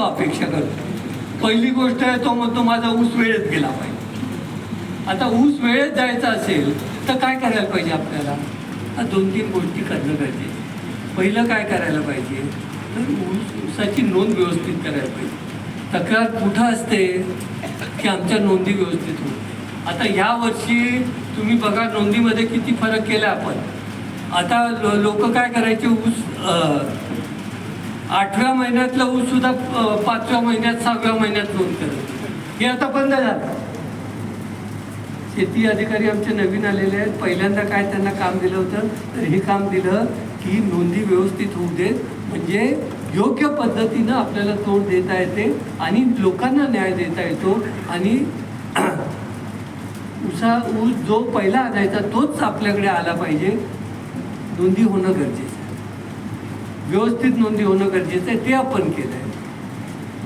तो अपेक्षा करतो पहिली गोष्ट आहे तो म्हणतो माझा ऊस वेळेत गेला पाहिजे. आता ऊस वेळेत जायचा असेल तर काय करायला पाहिजे आपल्याला? दोन तीन गोष्टी करणं गरजेचं पहिलं काय करायला पाहिजे? तर ऊस ऊसाची नोंद व्यवस्थित करायला पाहिजे. तक्रार कुठं असते? की आमच्या नोंदी व्यवस्थित होत आता ह्या वर्षी तुम्ही बघा नोंदीमध्ये किती फरक केला आपण. आता लोक काय करायचे? ऊस आठव्या महिन्यातलं ऊस सुद्धा पाचव्या महिन्यात सहाव्या महिन्यात नोंद करत. हे आता बंद झालं. शेती अधिकारी आमचे नवीन आलेले आहेत. पहिल्यांदा काय त्यांना काम दिलं होतं तर हे काम दिलं की नोंदी व्यवस्थित होऊ देत. म्हणजे योग्य पद्धतीनं आपल्याला तोड देता येते आणि लोकांना न्याय देता येतो आणि उसा ऊस जो पहिला आणायचा तोच आपल्याकडे आला पाहिजे. नोंदी होणं गरजेचं व्यवस्थित नोंदी होणं गरजेचं आहे ते आपण केलं आहे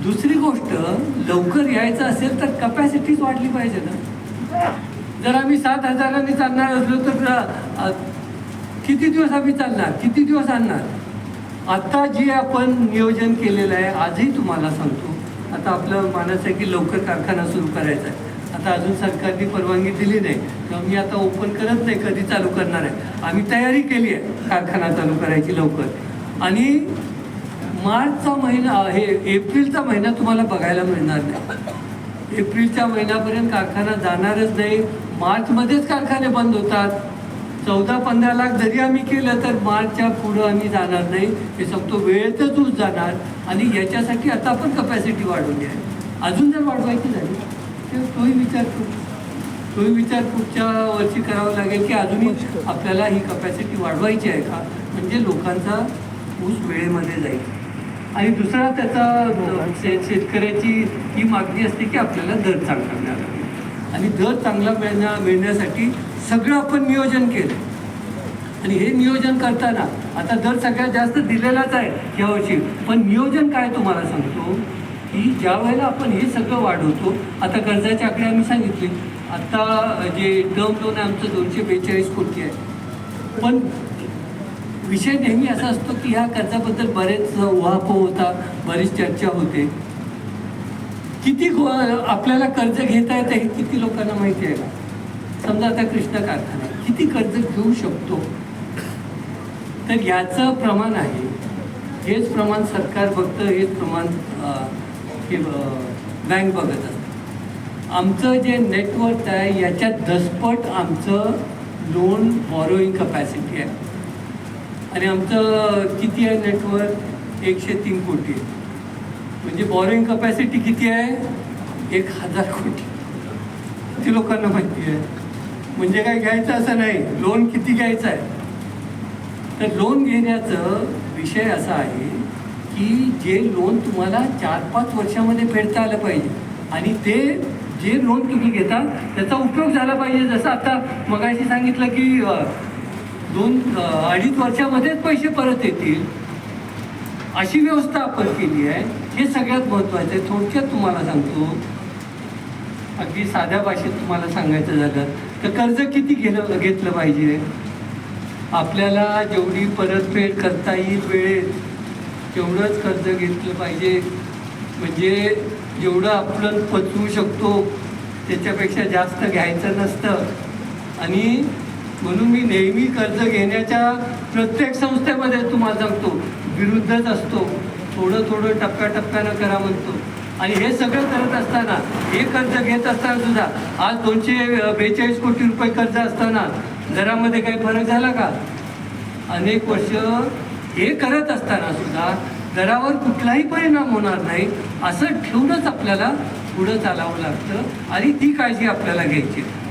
दुसरी गोष्ट लवकर यायचं असेल तर कपॅसिटीच वाढली पाहिजे ना. जर आम्ही सात हजारांनी चालणार असलो तर किती दिवस आम्ही चालणार? किती दिवस आणणार? आत्ता जे आपण नियोजन केलेलं आहे आजही तुम्हाला सांगतो. आता आपलं मानस आहे की लवकर कारखाना सुरू करायचा आहे. आता अजून सरकारने परवानगी दिली नाही. तर मी आता ओपन करत नाही कधी चालू करणार आहे. आम्ही तयारी केली आहे कारखाना चालू करायची लवकर. आणि मार्चचा महिना हे एप्रिलचा महिना तुम्हाला बघायला मिळणार नाही. एप्रिलच्या महिन्यापर्यंत कारखाना जाणारच नाही. मार्चमध्येच कारखाने बंद होतात. चौदा पंधरा लाख जरी आम्ही केलं तर मार्चच्या पुढं आम्ही जाणार नाही. हे सांगतो वेळेतच ऊस जाणार. आणि याच्यासाठी आता आपण कपॅसिटी वाढवली आहे. अजून जर वाढवायची झाली तर तोही विचार करू तोही विचार पुढच्या वर्षी करावा लागेल की अजूनही आपल्याला ही कपॅसिटी वाढवायची आहे का? म्हणजे लोकांचा ऊस वेळेमध्ये जाईल. आणि दुसरा त्याचा शेतकऱ्याची ही मागणी असते की आपल्याला दर चांगला मिळाला. आणि दर चांगला मिळण्या मिळण्यासाठी सगळं आपण नियोजन केलं. आणि हे नियोजन करताना आता दर सगळ्यात जास्त दिलेलाच आहे यावर्षी पण नियोजन काय तुम्हाला सांगतो? की ज्या वेळेला आपण हे सगळं वाढवतो आता कर्जाचे आकडे आम्ही सांगितले. आता जे टर्म लोन आहे आमचं दोनशे बेचाळीस कोटी आहे. पण विषय नेहमी असा असतो की ह्या कर्जाबद्दल बरेच उहापोह होता बरीच चर्चा होते. किती आपल्याला कर्ज घेता येतं हे किती लोकांना माहिती आहे का? समजा आता कृष्णा कारखाना किती कर्ज घेऊ शकतो? तर याचं प्रमाण आहे. हेच प्रमाण सरकार बघतं हेच प्रमाण हे बँक बघत असतं. आमचं जे नेटवर्क आहे याच्यात दसपट आमचं लोन बॉरोईंग कपॅसिटी आहे. आणि आमचं किती आहे नेटवर्क एकशे तीन कोटी. आहे म्हणजे बॉरिंग कपॅसिटी किती आहे? एक हजार कोटी. किती लोकांना माहिती आहे. म्हणजे काय घ्यायचं असं नाही. लोन किती घ्यायचं आहे? तर लोन घेण्याचं विषय असा आहे की जे लोन तुम्हाला चार पाच वर्षामध्ये फेडता आलं पाहिजे. आणि ते जे लोन तुम्ही घेता त्याचा उपयोग झाला पाहिजे. जसं आता मगाशी सांगितलं की दोन अडीच वर्षामध्येच पैसे परत येतील. अशी व्यवस्था आपण केली आहे. हे सगळ्यात महत्त्वाचं आहे. थोडक्यात तुम्हाला सांगतो. अगदी साध्या भाषेत तुम्हाला सांगायचं झालं तर कर्ज किती घेलं घेतलं पाहिजे? आपल्याला जेवढी परतफेड करता येईल वेळेत तेवढंच कर्ज घेतलं पाहिजे. म्हणजे जेवढं आपण पचवू शकतो. त्याच्यापेक्षा जास्त घ्यायचं नसतं. आणि म्हणून मी नेहमी कर्ज घेण्याच्या प्रत्येक संस्थेमध्ये तुम्हाला सांगतो विरुद्धच असतो. थोडं थोडं टप्प्याटप्प्यानं करा म्हणतो. आणि हे सगळं करत असताना हे कर्ज घेत असताना सुद्धा आज दोनशे बेचाळीस कोटी रुपये कर्ज असताना दरामध्ये काही फरक झाला का? अनेक वर्ष हे करत असताना सुद्धा दरावर कुठलाही परिणाम होणार नाही असं ठेवूनच आपल्याला पुढं चालावं लागतं आणि ती काळजी आपल्याला घ्यायची. आहे.